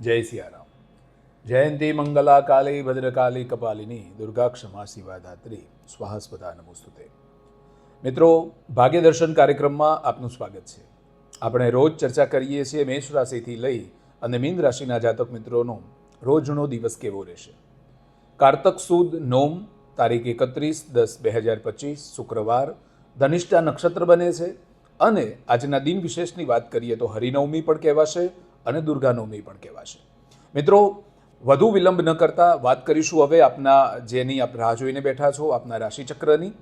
જય સિયારામ. જયંતી મંગલા કાલી ભદ્રકાલી કપાલિની દુર્ગા ક્ષમા શિવા ધાત્રી સ્વાહસ્પદા નમોસ્તુતે. મિત્રો ભાગ્ય દર્શન કાર્યક્રમમાં આપનું સ્વાગત છે. આપણે રોજ ચર્ચા કરીએ છીએ મેષ રાશિથી લઈ અને મીન રાશિના જાતક મિત્રોનો રોજનો દિવસ કેવો રહેશે? કારતક સુદ નોમ તારીખ એકત્રીસ દસ બે હજાર પચીસ, શુક્રવાર, ધનિષ્ઠા નક્ષત્ર બને છે. અને આજના દિન વિશેષની વાત કરીએ તો હરિનવમી પણ કહેવાશે અને દુર્ગાનવમી પણ કહેવાશે. મિત્રો, વધુ વિલંબ ન કરતા વાત કરીશું હવે આપના જેની આપ રાહ જોઈને બેઠા છો, આપના રાશિચક્રની.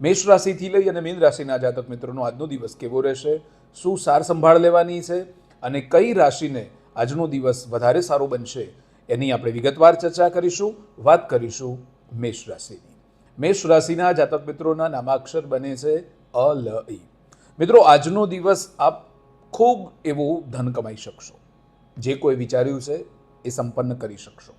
મેષ રાશિથી લઈ અને મીન રાશિના જાતક મિત્રોનો આજનો દિવસ કેવો રહેશે, શું સાર સંભાળ લેવાની છે અને કઈ રાશિને આજનો દિવસ વધારે સારો બનશે એની આપણે વિગતવાર ચર્ચા કરીશું, વાત કરીશું મેષ રાશિની. મેષ રાશિના જાતક મિત્રોના નામાક્ષર બને છે અ, લ, ઈ. મિત્રો, આજનો દિવસ આપ ખૂબ એવું ધન કમાઈ શકશો. જે કોઈ વિચાર્યું છે, એ સંપન્ન કરી શકશો.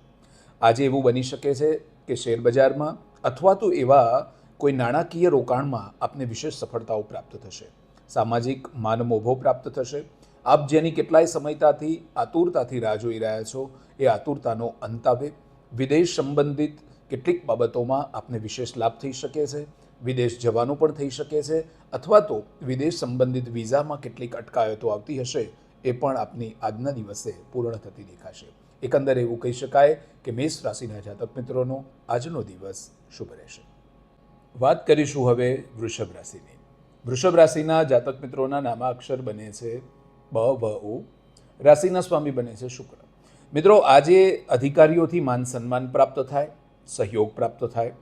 આજે એવું બની શકે છે કે શેર બજારમાં અથવા તો એવા કોઈ નાણાકીય રોકાણમાં આપને વિશેષ સફળતાઓ પ્રાપ્ત થશે. સામાજિક માનમોભો પ્રાપ્ત થશે. આપ જેની કેટલાય સમયતાથી, આતુરતાથી રાહ જોઈ રહ્યા છો, એ આતુરતાનો અંત આવે. વિદેશ સંબંધિત કેટલીક બાબતોમાં આપને વિશેષ લાભ થઈ શકે છે. વિદેશ જવાનું પણ થઈ શકે છે. અથવા તો વિદેશ સંબંધિત વિઝામાં કેટલીક અટકાયતો આવતી હશે. એ પણ આપની આજના દિવસે પૂર્ણ થતી દેખાશે. એકંદરે એવું કહી શકાય કે મેષ રાશિના જાતક મિત્રોનો આજનો દિવસ શુભ રહેશે. વાત કરીશું હવે વૃષભ રાશિની. વૃષભ રાશિના જાતક મિત્રોના નામાક્ષર બને છે બ, વ, ઉ. રાશિના સ્વામી બને છે શુક્ર. મિત્રો, આજે અધિકારીઓથી માન સન્માન પ્રાપ્ત થાય, સહયોગ પ્રાપ્ત થાય.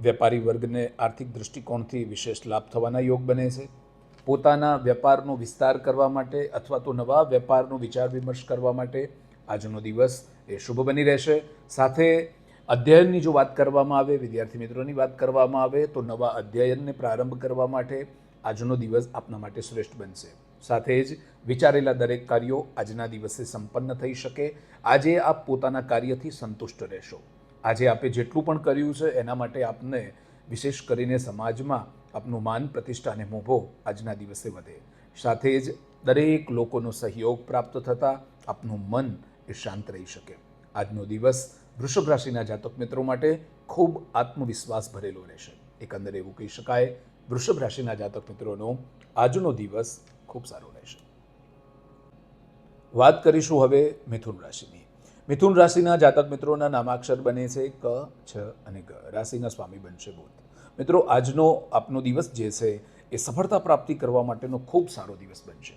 વેપારી વર્ગને આર્થિક દૃષ્ટિકોણથી વિશેષ લાભ થવાના યોગ બને છે. પોતાના વેપારનો વિસ્તાર કરવા માટે અથવા તો નવા વેપારનો વિચાર વિમર્શ કરવા માટે આજનો દિવસ એ શુભ બની રહેશે. સાથે અધ્યયનની જો વાત કરવામાં આવે, વિદ્યાર્થી મિત્રોની વાત કરવામાં આવે, તો નવા અધ્યયનને પ્રારંભ કરવા માટે આજનો દિવસ આપના માટે શ્રેષ્ઠ બનશે. સાથે જ વિચારેલા દરેક કાર્યો આજના દિવસે સંપન્ન થઈ શકે. આજે આપ પોતાના કાર્યથી સંતુષ્ટ રહેશો. આજે આપે જેટલું પણ કર્યું છે, એના માટે આપને, વિશેષ કરીને સમાજમાં આપનું માન, પ્રતિષ્ઠા અને મોભો આજના દિવસે વધે. સાથે જ દરેક લોકોનો સહયોગ પ્રાપ્ત થતાં આપનું મન એ શાંત રહી શકે. આજનો દિવસ વૃષભ રાશિના જાતક મિત્રો માટે ખૂબ આત્મવિશ્વાસ ભરેલો રહેશે. એકંદરે એવું કહી શકાય, વૃષભ રાશિના જાતક મિત્રોનો આજનો દિવસ ખૂબ સારો રહેશે. વાત કરીશું હવે મિથુન રાશિની. મિથુન રાશિના જાતક મિત્રોના નામાક્ષર બને છે ક, છ અને ગ. રાશિના સ્વામી બનશે બુધ. મિત્રો, આજનો આપનો દિવસ જે છે એ સફળતા પ્રાપ્તિ કરવા માટેનો ખૂબ સારો દિવસ બનશે.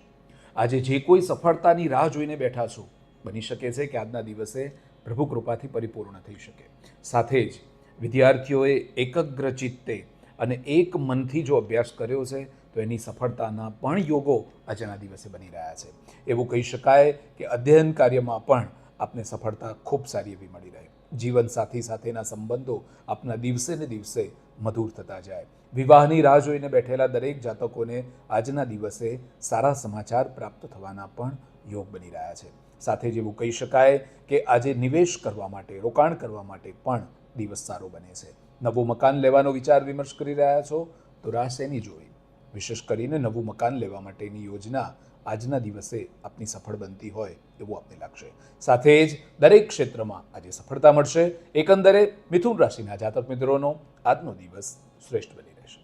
આજે જે કોઈ સફળતાની રાહ જોઈને બેઠા છો, બની શકે છે કે આજના દિવસે પ્રભુ કૃપાથી પરિપૂર્ણ થઈ શકે. સાથે જ વિદ્યાર્થીઓએ એકગ્ર ચિત્તે અને એક મનથી જો અભ્યાસ કર્યો છે, તો એની સફળતાના પણ યોગો આજના દિવસે બની રહ્યા છે. એવું કહી શકાય કે અધ્યયન કાર્યમાં પણ આપને સફળતા ખૂબ સારી એવી મળી રહે. જીવન સાથી સાથેના સંબંધો આપના દિવસે ને દિવસે મધુર થતા જાય. વિવાહની રાહ જોઈને બેઠેલા દરેક જાતકોને આજના દિવસે સારા સમાચાર પ્રાપ્ત થવાના પણ યોગ બની રહ્યા છે. સાથે જ એવું કહી શકાય કે આજે નિવેશ કરવા માટે, રોકાણ કરવા માટે પણ દિવસ સારો બને છે. નવું મકાન લેવાનો વિચાર વિમર્શ કરી રહ્યા છો? તો રાહ શેની જોઈ વિશેષ કરીને નવું મકાન લેવા માટેની યોજના આજના દિવસે આપની સફળ બનતી હોય એવું આપને લાગશે. સાથે જ દરેક ક્ષેત્રમાં આજે સફળતા મળશે. એકંદરે મિથુન રાશિના જાતક મિત્રોનો આજનો દિવસ શ્રેષ્ઠ બની રહેશે.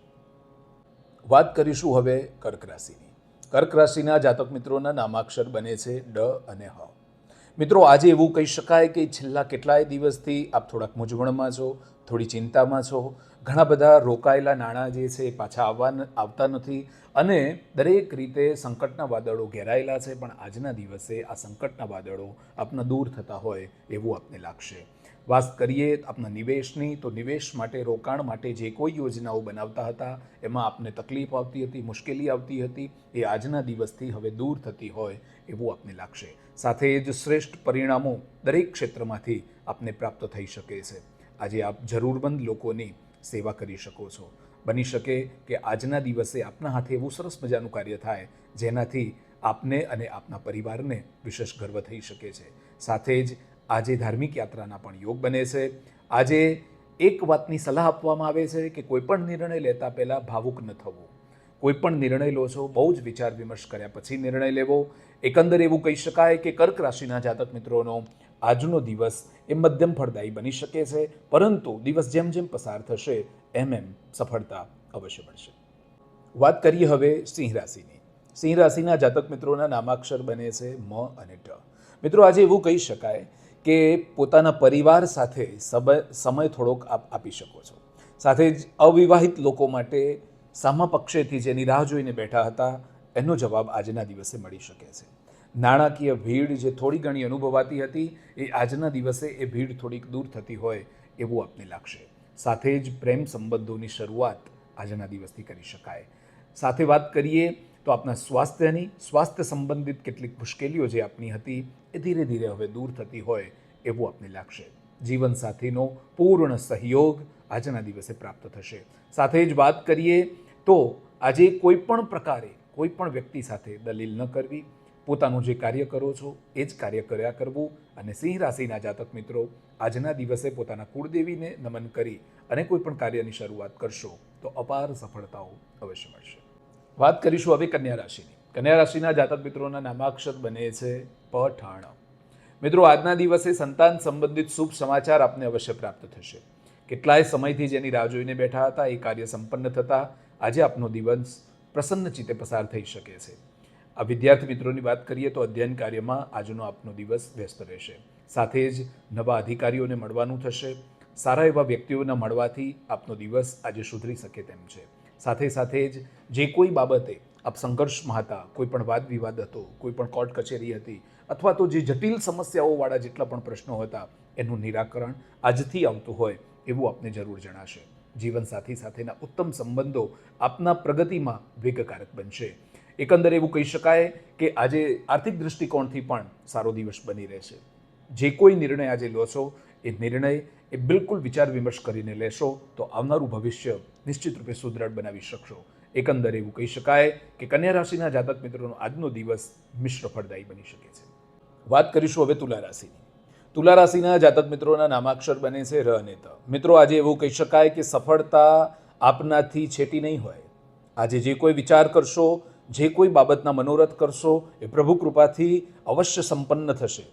વાત કરીશું હવે કર્ક રાશિની. કર્ક રાશિના જાતક મિત્રોના નામાક્ષર બને છે ડ અને હ. મિત્રો, આજે એવું કહી શકાય કે છેલ્લા કેટલાય દિવસથી આપ થોડાક મૂંઝવણમાં છો, થોડી ચિંતામાં છો. ઘણા બધા રોકાયેલા નાણાં જે છે એ પાછા આવવા આવતા નથી. અને દરેક રીતે સંકટના વાદળો ઘેરાયેલા છે, પણ આજના દિવસે આ સંકટના વાદળો આપના દૂર થતા હોય એવું આપને લાગશે. વાત કરીએ આપના નિવેશની, તો નિવેશ માટે, રોકાણ માટે જે કોઈ યોજનાઓ બનાવતા હતા, એમાં આપને તકલીફ આવતી હતી, મુશ્કેલી આવતી હતી, એ આજના દિવસથી હવે દૂર થતી હોય એવું આપને લાગશે. સાથે જ શ્રેષ્ઠ પરિણામો દરેક ક્ષેત્રમાંથી આપને પ્રાપ્ત થઈ શકે છે. આજે આપ જરૂરમંદ લોકોની સેવા કરી શકો છો. બની શકે કે આજના દિવસે આપના હાથે એવું સરસ મજાનું કાર્ય થાય, જેનાથી આપને અને આપના પરિવારને વિશેષ ગર્વ થઈ શકે છે. સાથે જ આજે ધાર્મિક યાત્રાના પણ યોગ બને છે. આજે એક વાતની સલાહ આપવામાં આવે છે કે કોઈપણ નિર્ણય લેતા પહેલાં ભાવુક ન થવું. કોઈ પણ નિર્ણય લો છો, બહુ જ વિચાર વિમર્શ કર્યા પછી નિર્ણય લેવો. એકંદર એવું કહી શકાય કે કર્ક રાશિના જાતક મિત્રોનો આજનો દિવસ એ મધ્યમ ફળદાયી બની શકે છે, પરંતુ દિવસ જેમ જેમ પસાર થશે, એમ એમ સફળતા અવશ્ય મળશે. વાત કરીએ હવે સિંહ રાશિની. સિંહ રાશિના જાતક મિત્રોના નામાક્ષર બને છે મ અને ટ. મિત્રો, આજે એવું કહી શકાય કે પોતાના પરિવાર સાથે સમય થોડોક આપ, આપી શકો છો. સાથે જ અવિવાહિત લોકો માટે સામા પક્ષેથી જેની રાહ જોઈને બેઠા હતા, એનો જવાબ આજના દિવસે મળી શકે છે. નાણાકીય ભીડ જે થોડી ઘણી અનુભવાતી હતી, એ આજના દિવસે એ ભીડ થોડીક દૂર થતી હોય એવું આપને લાગશે. સાથે જ પ્રેમ સંબંધોની શરૂઆત આજના દિવસથી કરી શકાય. સાથે વાત કરીએ તો આપના સ્વાસ્થ્યની, સ્વાસ્થ્ય સંબંધિત કેટલીક મુશ્કેલીઓ જે આપની હતી, એ ધીરે ધીરે હવે દૂર થતી હોય એવું આપને લાગશે. જીવનસાથીનો પૂર્ણ સહયોગ આજના દિવસે પ્રાપ્ત થશે. સાથે જ વાત કરીએ તો આજે કોઈ પણ પ્રકારે કોઈ પણ વ્યક્તિ સાથે દલીલ ન કરવી પોતાનું જે કાર્ય કરો છો, એ જ કાર્ય કર્યા કરવું અને સિંહ રાશિના જાતક મિત્રો, આજના દિવસે પોતાના કુળદેવીને નમન કરી અને કોઈ પણ કાર્યની શરૂઆત કરશો, તો અપાર સફળતાઓ અવશ્ય મળશે. વાત કરીશું હવે કન્યા રાશિની. કન્યા રાશિના જાતક મિત્રોના નામાક્ષર બને છે પઠાણ. મિત્રો, આજના દિવસે સંતાન સંબંધિત શુભ સમાચાર આપને અવશ્ય પ્રાપ્ત થશે. કેટલાય સમયથી જેની રાહ જોઈને બેઠા હતા, એ કાર્ય સંપન્ન થતાં, આજે આપનો દિવસ પ્રસન્ન ચિત્તે પસાર થઈ શકે છે. આ વિદ્યાર્થી મિત્રોની વાત કરીએ તો અધ્યયન કાર્યમાં આજનો આપનો દિવસ વ્યસ્ત રહેશે. સાથે જ નવા અધિકારીઓને મળવાનું થશે. સારા એવા વ્યક્તિઓના મળવાથી આપનો દિવસ આજે સુધરી શકે તેમ છે. સાથે સાથે જ જે કોઈ બાબતે આપ સંઘર્ષમાં હતા કોઈ પણ વાદ વિવાદ હતો, કોઈ પણ કોર્ટ કચેરી હતી, અથવા તો જે જટિલ સમસ્યાઓવાળા જેટલા પણ પ્રશ્નો હતા, એનું નિરાકરણ આજથી આવતું હોય એવું આપને જરૂર જણાશે. જીવનસાથી સાથેના ઉત્તમ સંબંધો આપના પ્રગતિમાં વેગકારક બનશે. એકંદરે એવું કહી શકાય કે આજે આર્થિક દૃષ્ટિકોણથી પણ સારો દિવસ બની રહેશે. જે કોઈ નિર્ણય આજે લો છો એ નિર્ણય એ બિલકુલ વિચાર વિમર્શ કરીને લેશો તો આવનારું ભવિષ્ય નિશ્ચિત રૂપે સુદૃઢ બનાવી શકશો. એકંદરે એવું કહી શકાય કે કન્યા રાશિના જાતક મિત્રોનો આજનો દિવસ મિશ્ર ફળદાયી બની શકે છે. વાત કરીશું હવે તુલા રાશિની. તુલા રાશિના જાતક મિત્રોના નામાક્ષર બને છે ર અને ત. મિત્રો, આજે એવું કહી શકાય કે સફળતા આપનાથી છેટી નહીં હોય. આજે જે કોઈ વિચાર કરશો જે કોઈ બાબતના મનોરથ કરશો, એ પ્રભુ કૃપાથી અવશ્ય સંપન્ન થશે.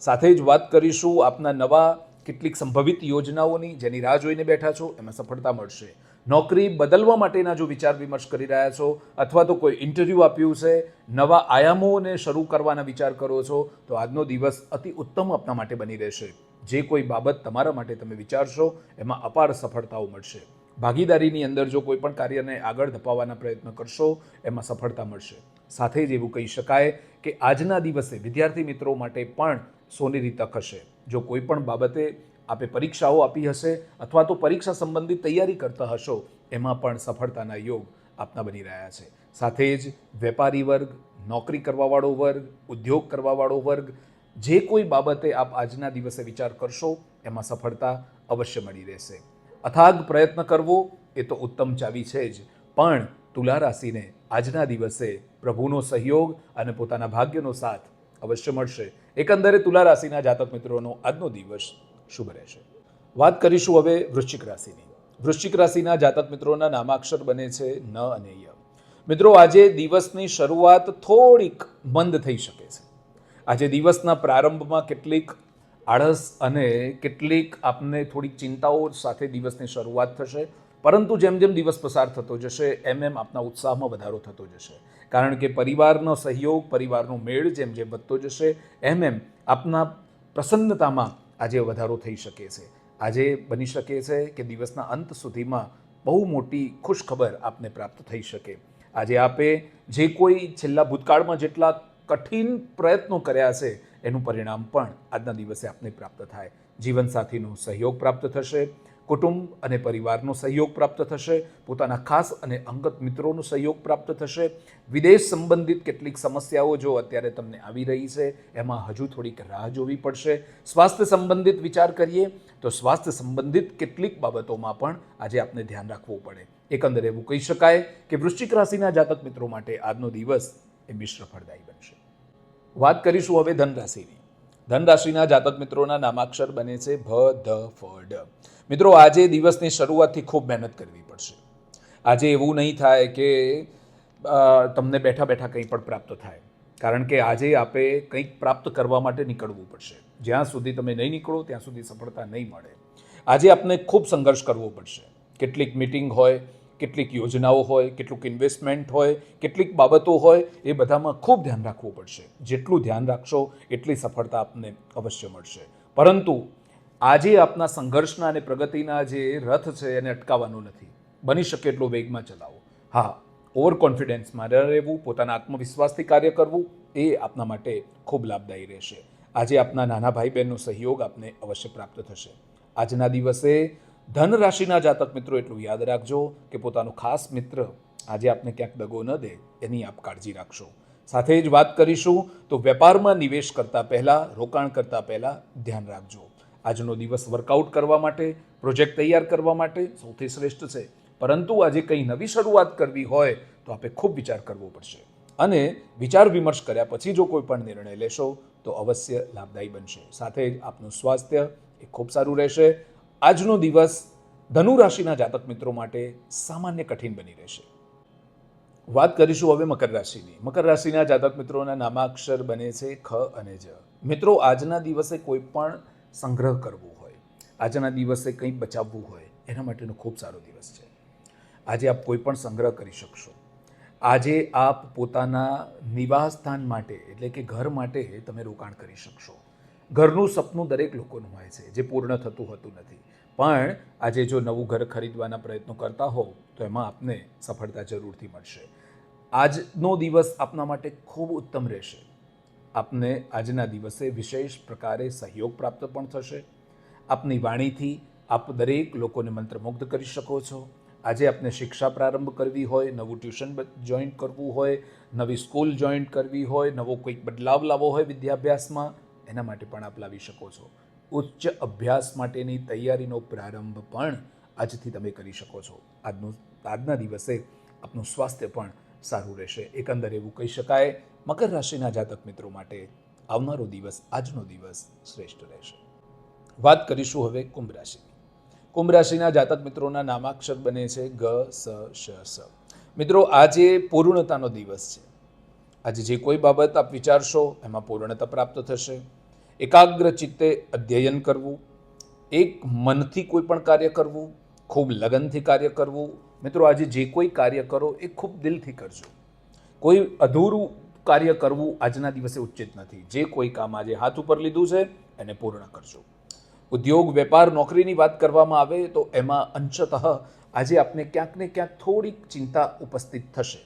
સાથે જ વાત કરીશું આપના નવા કેટલીક સંભવિત યોજનાઓની, જેની રાહ જોઈને બેઠા છો, એમાં સફળતા મળશે. નોકરી બદલવા માટેના જો વિચાર વિમર્શ કરી રહ્યા છો, અથવા તો કોઈ ઇન્ટરવ્યૂ આપ્યું છે, નવા આયામોને શરૂ કરવાના વિચાર કરો છો, તો આજનો દિવસ અતિ ઉત્તમ આપના માટે બની રહેશે. જે કોઈ બાબત તમારા માટે તમે વિચારશો, એમાં અપાર સફળતાઓ મળશે. ભાગીદારીની અંદર જો કોઈ પણ કાર્યને આગળ ધપાવવાના પ્રયત્ન કરશો, એમાં સફળતા મળશે. સાથે જ એવું કહી શકાય કે આજના દિવસે વિદ્યાર્થી મિત્રો માટે પણ સોનેરી તક હશે. જો કોઈ પણ બાબતે આપે પરીક્ષાઓ આપી હશે અથવા તો પરીક્ષા સંબંધિત તૈયારી કરતા હશો, એમાં પણ સફળતાના યોગ આપના બની રહ્યા છે. સાથે જ વેપારી વર્ગ, નોકરી કરવાવાળો વર્ગ, ઉદ્યોગ કરવાવાળો વર્ગ, જે કોઈ બાબતે આપ આજના દિવસે વિચાર કરશો, એમાં સફળતા અવશ્ય મળી રહેશે. અથાગ પ્રયત્ન કરવો એ તો ઉત્તમ ચાવી છે જ. પણ તુલા રાશિને આજના દિવસે પ્રભુનો સહયોગ અને પોતાના ભાગ્યનો સાથ અવશ્ય મળશે. એકંદરે તુલા રાશિના જાતક મિત્રોનો આજનો દિવસ શુભ રહેશે. વાત કરીશું હવે વૃશ્ચિક રાશિની. વૃશ્ચિક રાશિના જાતક મિત્રોના નામાક્ષર બને છે ન અને ય. મિત્રો, આજે દિવસની શરૂઆત થોડીક મંદ થઈ શકે છે. આજે દિવસના પ્રારંભમાં કેટલીક આળસ અને કેટલીક આપને થોડીક ચિંતાઓ સાથે દિવસની શરૂઆત થશે. પરંતુ જેમ જેમ દિવસ પસાર થતો જશે, એમ એમ આપના ઉત્સાહમાં વધારો થતો જશે. કારણ કે પરિવારનો સહયોગ, પરિવારનો મેળ જેમ જેમ વધતો જશે, એમ એમ આપના પ્રસન્નતામાં આજે વધારો થઈ શકે છે. આજે બની શકે છે કે દિવસના અંત સુધીમાં બહુ મોટી ખુશખબર આપને પ્રાપ્ત થઈ શકે. આજે આપે જે કોઈ છેલ્લા ભૂતકાળમાં જેટલા કઠિન પ્રયત્નો કર્યા છે એનું પરિણામ પણ આજના દિવસે આપને પ્રાપ્ત થાય. જીવનસાથીનો સહયોગ પ્રાપ્ત થશે, કુટુંબ અને પરિવારનો સહયોગ પ્રાપ્ત થશે, પોતાના ખાસ અને અંગત મિત્રોનો સહયોગ પ્રાપ્ત થશે. વિદેશ સંબંધિત કેટલીક સમસ્યાઓ જો અત્યારે તમને આવી રહી છે, એમાં હજુ થોડીક રાહ જોવી પડશે. સ્વાસ્થ્ય સંબંધિત વિચાર કરીએ, તો સ્વાસ્થ્ય સંબંધિત કેટલીક બાબતોમાં પણ આજે આપને ધ્યાન રાખવું પડે. એકંદરે એવું કહી શકાય કે વૃશ્ચિક રાશિના જાતક મિત્રો માટે આજનો દિવસ એ મિશ્ર ફળદાયી બનશે. વાત કરીશું હવે ધન રાશિની ધન રાશિના જાતક મિત્રોના નામાક્ષર બને છે ભ, ધ, ફ, ડ. મિત્રો, આજે દિવસની શરૂઆતથી ખૂબ મહેનત કરવી પડશે. આજે એવું નહીં થાય કે તમને બેઠા બેઠા કંઈ પણ પ્રાપ્ત થાય. કારણ કે આજે આપે કંઈક પ્રાપ્ત કરવા માટે નીકળવું પડશે. જ્યાં સુધી તમે નહીં નીકળો, ત્યાં સુધી સફળતા નહીં મળે. આજે આપને ખૂબ સંઘર્ષ કરવો પડશે. કેટલીક મિટિંગ હોય કેટલીક યોજનાઓ હોય, કેટલુંક ઇન્વેસ્ટમેન્ટ હોય, કેટલીક બાબતો હોય, એ બધામાં ખૂબ ધ્યાન રાખવું પડશે. જેટલું ધ્યાન રાખશો, એટલી સફળતા આપને અવશ્ય મળશે. પરંતુ આજે આપના સંઘર્ષના અને પ્રગતિના જે રથ છે, એને અટકાવવાનો નથી. બની શકે એટલો વેગમાં ચલાવો. હા ઓવર કોન્ફિડન્સમાં રહેવું, પોતાના આત્મવિશ્વાસથી કાર્ય કરવું, એ આપના માટે ખૂબ લાભદાયી રહેશે. આજે આપના નાના ભાઈ બહેનનો સહયોગ આપને અવશ્ય પ્રાપ્ત થશે. આજના દિવસે ધન રાશિના જાતક મિત્રો એટલું યાદ રાખજો કે પોતાનો ખાસ મિત્ર આજે આપને ક્યાંક દગો ન દે, એની આપ કાળજી રાખશો. સાથે જ વાત કરીશું તો વેપારમાં નિવેશ કરતા પહેલાં, રોકાણ કરતા પહેલાં ધ્યાન રાખજો. આજનો દિવસ વર્કઆઉટ કરવા માટે પ્રોજેક્ટ તૈયાર કરવા માટે સૌથી શ્રેષ્ઠ છે. પરંતુ આજે કંઈ નવી શરૂઆત કરવી હોય તો આપણે ખૂબ વિચાર કરવો પડશે. અને વિચાર વિમર્શ કર્યા પછી જો કોઈ પણ નિર્ણય લેશો તો અવશ્ય લાભદાયી બનશે. સાથે જ આપનું સ્વાસ્થ્ય એ ખૂબ સારું રહેશે. આજનો દિવસ ધનુ રાશિના જાતક મિત્રો માટે સામાન્ય કઠિન બની રહેશે. વાત કરીશું હવે મકર રાશિની. મકર રાશિના જાતક મિત્રોના નામાક્ષર બને છે ખ અને જ. મિત્રો, આજના દિવસે કોઈ પણ સંગ્રહ કરવો હોય, આજના દિવસે કંઈક બચાવવું હોય, એના માટેનો ખૂબ સારો દિવસ છે. આજે આપ કોઈ પણ સંગ્રહ કરી શકશો. આજે આપ પોતાના નિવાસ સ્થાન માટે, એટલે કે ઘર માટે તમે રોકાણ કરી શકશો. ઘરનું સપનું દરેક લોકોનું હોય છે, જે પૂર્ણ થતું હોતું નથી. પણ આજે જો નવું ઘર ખરીદવાના પ્રયત્નો કરતા હો તો એમાં આપને સફળતા જરૂરથી મળશે. આજનો દિવસ આપના માટે ખૂબ ઉત્તમ રહેશે. આપને આજના દિવસે વિશેષ પ્રકારે સહયોગ પ્રાપ્ત પણ થશે. આપની વાણીથી આપ દરેક લોકોને મંત્રમુગ્ધ કરી શકો છો. આજે આપને શિક્ષા પ્રારંભ કરવી હોય, નવું ટ્યુશન જોઈન કરવું હોય, નવી સ્કૂલ જોઈન કરવી હોય, નવો કોઈક બદલાવ લાવવો હોય વિદ્યાભ્યાસમાં, એના માટે પણ આપ લાવી શકો છો. ઉચ્ચ અભ્યાસ માટેની તૈયારીનો પ્રારંભ પણ આજથી તમે કરી શકો છો. આજનું, આજના દિવસે આપનું સ્વાસ્થ્ય પણ સારું રહેશે. એકંદર એવું કહી શકાય, મકર રાશિના જાતક મિત્રો માટે આવનારો દિવસ, આજનો દિવસ શ્રેષ્ઠ રહેશે. વાત કરીશું હવે કુંભ રાશિની. કુંભ રાશિના જાતક મિત્રોના નામાક્ષર બને છે ગ, સ, શ, સ. મિત્રો, આજે પૂર્ણતાનો દિવસ છે. આજે જે કોઈ બાબત આપ વિચારશો, એમાં પૂર્ણતા પ્રાપ્ત થશે. એકાગ્ર ચિત્તે અધ્યયન કરવું, એક મનથી કોઈ પણ કાર્ય કરવું, ખૂબ લગનથી કાર્ય કરવું. મિત્રો, આજે જે કોઈ કાર્ય કરો એ ખૂબ દિલથી કરજો. કોઈ અધૂરું કાર્ય કરવું આજના દિવસે ઉચિત નથી. જે કોઈ કામ આજે હાથ ઉપર લીધું છે, એને પૂર્ણ કરજો. ઉદ્યોગ, વેપાર, નોકરીની વાત કરવામાં આવે તો એમાં અંશતઃ આજે આપને ક્યાંક ને ક્યાંક થોડીક ચિંતા ઉપસ્થિત થશે.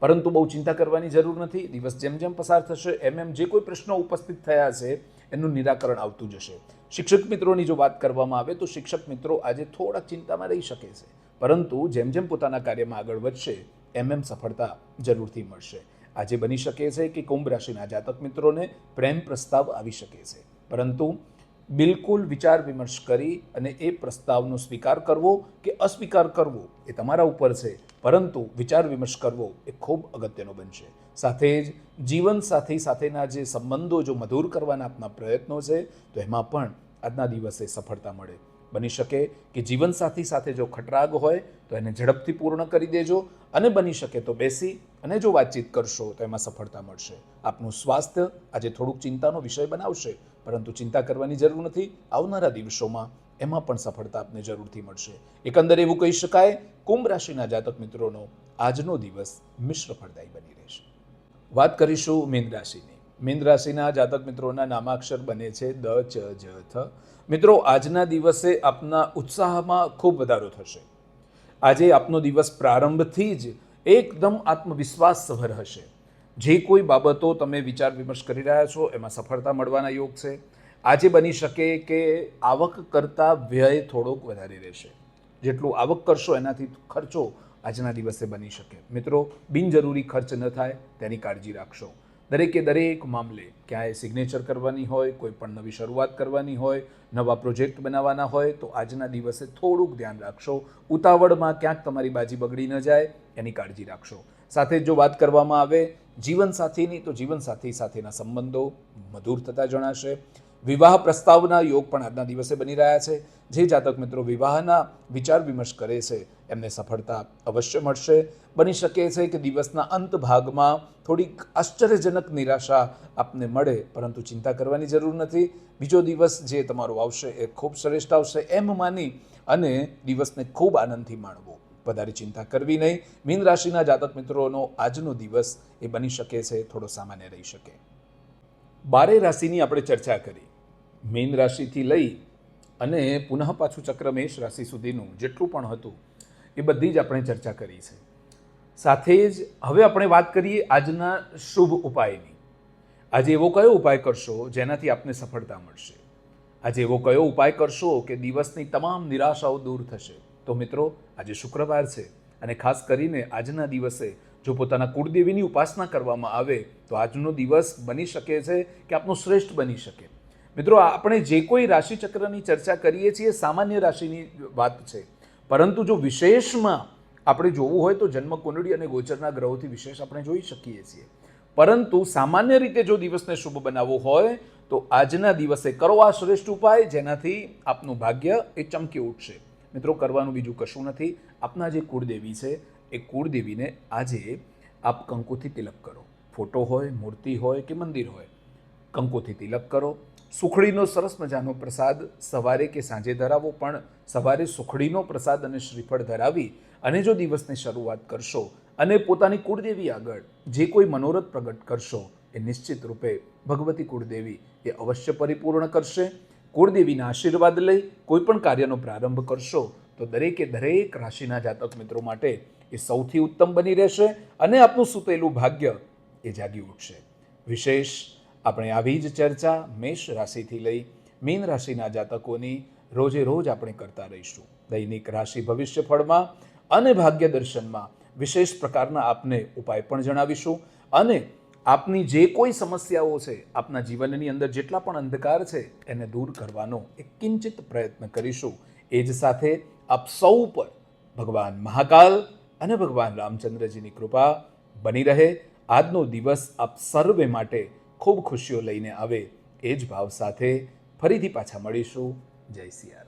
પરંતુ બહુ ચિંતા કરવાની જરૂર નથી. દિવસ જેમ જેમ પસાર થશે, એમ એમ જે કોઈ પ્રશ્નો ઉપસ્થિત થયા છે એનું નિરાકરણ આવતું જશે. શિક્ષક મિત્રોની જો વાત કરવામાં આવે તો શિક્ષક મિત્રો આજે થોડાક ચિંતામાં રહી શકે છે. પરંતુ જેમ જેમ પોતાના કાર્યમાં આગળ વધશે, એમ એમ સફળતા જરૂરથી મળશે. આજે બની શકે છે કે કુંભ રાશિના જાતક મિત્રોને પ્રેમ પ્રસ્તાવ આવી શકે છે. પરંતુ બિલકુલ વિચાર વિમર્શ કરી અને એ પ્રસ્તાવનો સ્વીકાર કરવો કે અસ્વીકાર કરવો એ તમારા ઉપર છે. પરંતુ વિચાર વિમર્શ કરવો એ ખૂબ અગત્યનો બનશે. સાથે જ જીવનસાથી સાથેના જે સંબંધો જો મધુર કરવાના આપના પ્રયત્નો છે, તો એમાં પણ આજના દિવસે સફળતા મળે. બની શકે કે જીવનસાથી સાથે જો ખટરાગ હોય, તો એને ઝડપથી પૂર્ણ કરી દેજો અને બની શકે તો બેસી અને જો વાતચીત કરશો, તો એમાં સફળતા મળશે. આપનું સ્વાસ્થ્ય આજે થોડુંક ચિંતાનો વિષય બનાવશે, પરંતુ ચિંતા કરવાની જરૂર નથી. આવનારા દિવસોમાં એમાં પણ સફળતા આપને જરૂરથી મળશે. એકંદરે એવું કહી શકાય, કુંભ રાશિના જાતક મિત્રોનો આજનો દિવસ મિશ્ર ફળદાયી બની રહેશે. વાત કરીશું મીન રાશિની. મીન રાશિના જાતક મિત્રોના નામાક્ષર બને છે દ, ચ, જ, થ. મિત્રો, આજના દિવસે આપના ઉત્સાહમાં ખૂબ વધારો થશે. આજે આપનો દિવસ પ્રારંભથી જ એકદમ આત્મવિશ્વાસ સભર હશે. જે કોઈ બાબતો તમે વિચાર વિમર્શ કરી રહ્યા છો, એમાં સફળતા મળવાના યોગ છે. આજે બની શકે કે આવક કરતાં વ્યય થોડોક વધારે રહેશે. જેટલું આવક કરશો, એનાથી ખર્ચો આજના દિવસે બની શકે. મિત્રો, બિનજરૂરી ખર્ચ ન થાય, તેની કાળજી રાખશો. દરેકે દરેક મામલે ક્યાંય સિગ્નેચર કરવાની હોય, કોઈ પણ નવી શરૂઆત કરવાની હોય, નવા પ્રોજેક્ટ બનાવવાના હોય, તો આજના દિવસે થોડુંક ધ્યાન રાખશો. ઉતાવળમાં ક્યાંક તમારી બાજી બગડી ન જાય, એની કાળજી રાખશો. સાથે જ વાત કરવામાં આવે જીવનસાથીની, તો જીવનસાથી સાથેના સંબંધો મધુર થતા જણાશે. વિવાહ પ્રસ્તાવના યોગ પણ આજના દિવસે બની રહ્યા છે. જે જાતક મિત્રો વિવાહના વિચાર વિમર્શ કરે છે, એમને સફળતા અવશ્ય મળશે. બની શકે છે કે દિવસના અંત ભાગમાં થોડીક આશ્ચર્યજનક નિરાશા આપને મળે, પરંતુ ચિંતા કરવાની જરૂર નથી. બીજો દિવસ જે તમારો આવશે એ ખૂબ શ્રેષ્ઠ આવશે એમ માની અને દિવસને ખૂબ આનંદથી માણવો. વધારે ચિંતા કરવી નહીં. મીન રાશિના જાતક મિત્રોનો આજનો દિવસ એ બની શકે છે, થોડો સામાન્ય રહી શકે. બારે રાશિની આપણે ચર્ચા કરી. મીન રાશિથી લઈ અને પુનઃ પાછું ચક્ર મેષ રાશિ સુધીનું જેટલું પણ હતું, એ બધી જ આપણે ચર્ચા કરી છે. સાથે જ હવે આપણે વાત કરીએ આજના શુભ ઉપાયની. આજે એવો કયો ઉપાય કરશો જેનાથી આપને સફળતા મળશે? આજે એવો કયો ઉપાય કરશો કે દિવસની તમામ નિરાશાઓ દૂર થશે? તો મિત્રો, આજે શુક્રવાર છે અને ખાસ કરીને આજના દિવસે જો પોતાના કુળદેવીની ઉપાસના કરવામાં આવે, તો આજનો દિવસ બની શકે છે કે આપનો શ્રેષ્ઠ બની શકે. મિત્રો, આપણે જે કોઈ રાશિચક્રની ચર્ચા કરીએ છીએ સામાન્ય રાશિની વાત છે. પરંતુ જો વિશેષમાં આપણે જોવું હોય તો જન્મ કુંડળી અને ગોચરના ગ્રહોથી વિશેષ આપણે જોઈ શકીએ છીએ. પરંતુ સામાન્ય રીતે જો દિવસને શુભ બનાવવો હોય તો આજના દિવસે કરો આ શ્રેષ્ઠ ઉપાય, જેનાથી આપનું ભાગ્ય એ ચમકી ઉઠશે. મિત્રો, કરવાનું બીજું કશું નથી. આપના જે કુળદેવી છે, એ કુળદેવીને આજે આપ કંકુથી તિલક કરો. ફોટો હોય, મૂર્તિ હોય કે મંદિર હોય, કંકુથી તિલક કરો. સુખડીનો સરસ મજાનો પ્રસાદ સવારે કે સાંજે ધરાવો, પણ સવારે સુખડીનો પ્રસાદ અને શ્રીફળ ધરાવી અને જો દિવસની શરૂઆત કરશો અને પોતાની કુળદેવી આગળ જે કોઈ મનોરથ પ્રગટ કરશો, એ નિશ્ચિત રૂપે ભગવતી કુળદેવી એ અવશ્ય પરિપૂર્ણ કરશે. કુળદેવીના આશીર્વાદ લઈ કોઈ પણ કાર્યનો પ્રારંભ કરશો, તો દરેકે દરેક રાશિના જાતક મિત્રો માટે એ સૌથી ઉત્તમ બની રહેશે અને આપનું સૂતેલું ભાગ્ય એ જાગી ઉઠશે. વિશેષ આપણે આવી જ ચર્ચા મેષ રાશિથી લઈ મીન રાશિના જાતકોની રોજે રોજ આપણે કરતા રહીશું. દૈનિક રાશિ ભવિષ્ય ફળમાં અને ભાગ્ય દર્શનમાં વિશેષ પ્રકારના આપને ઉપાય પણ જણાવીશું અને આપની જે કોઈ સમસ્યાઓ છે, આપના જીવનની અંદર જેટલા પણ અંધકાર છે, એને દૂર કરવાનો એક કિંચિત પ્રયત્ન કરીશું. એ જ સાથે આપ સૌ પર ભગવાન મહાકાલ અને ભગવાન રામચંદ્રજીની કૃપા બની રહે. આજનો દિવસ આપ સર્વે માટે ખૂબ ખુશીઓ લઈને આવે એ જ ભાવ સાથે ફરીથી પાછા મળીશું જય સિયા રામ.